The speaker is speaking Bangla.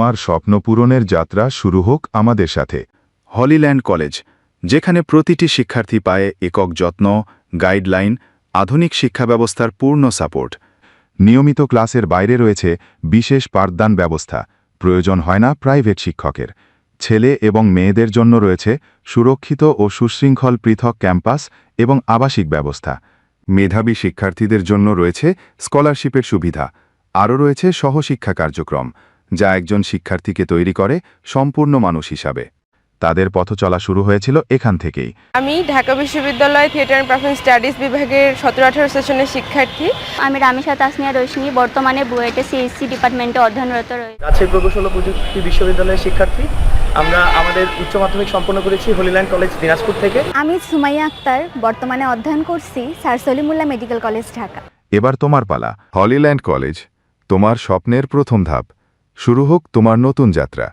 তোমার স্বপ্ন পূরণের যাত্রা শুরু হোক আমাদের সাথে। হলিল্যান্ড কলেজ, যেখানে প্রতিটি শিক্ষার্থী পায় একক যত্ন, গাইডলাইন, আধুনিক শিক্ষা ব্যবস্থার পূর্ণ সাপোর্ট। নিয়মিত ক্লাসের বাইরে রয়েছে বিশেষ পাঠদান ব্যবস্থা, প্রয়োজন হয় না প্রাইভেট শিক্ষকের। ছেলে এবং মেয়েদের জন্য রয়েছে সুরক্ষিত ও সুশৃঙ্খল পৃথক ক্যাম্পাস এবং আবাসিক ব্যবস্থা। মেধাবী শিক্ষার্থীদের জন্য রয়েছে স্কলারশিপের সুবিধা, আরও রয়েছে সহশিক্ষা কার্যক্রম। যা একজন শিক্ষার্থীকে তৈরি করে সম্পূর্ণ মানুষ হিসাবে। তাদের পথ চলা শুরু হয়েছিল এখান থেকেই। আমি ঢাকা বিশ্ববিদ্যালয় থিয়েটার অ্যান্ড পারফরমেন্স স্টাডিজ বিভাগের সতেরো আঠারো সেশনের শিক্ষার্থী। আমি রামিশা তাসনিয়া রোশনি বর্তমানে বুয়েটে সিএসসি ডিপার্টমেন্টে অধ্যয়নরত রয়েছে। রাজশাহী প্রকৌশল প্রযুক্তি বিশ্ববিদ্যালয়ের শিক্ষার্থী। আমরা আমাদের উচ্চ মাধ্যমিক সম্পন্ন করেছি হলিল্যান্ড কলেজ দিনাজপুর থেকে। আমি সুমাইয়া আক্তার বর্তমানে অধ্যয়ন করছি sir Salimullah medical college Dhaka. এবার তোমার পালা হলিল্যান্ড কলেজ তোমার স্বপ্নের প্রথম ধাপ। শুরু হোক তোমার নতুন যাত্রা।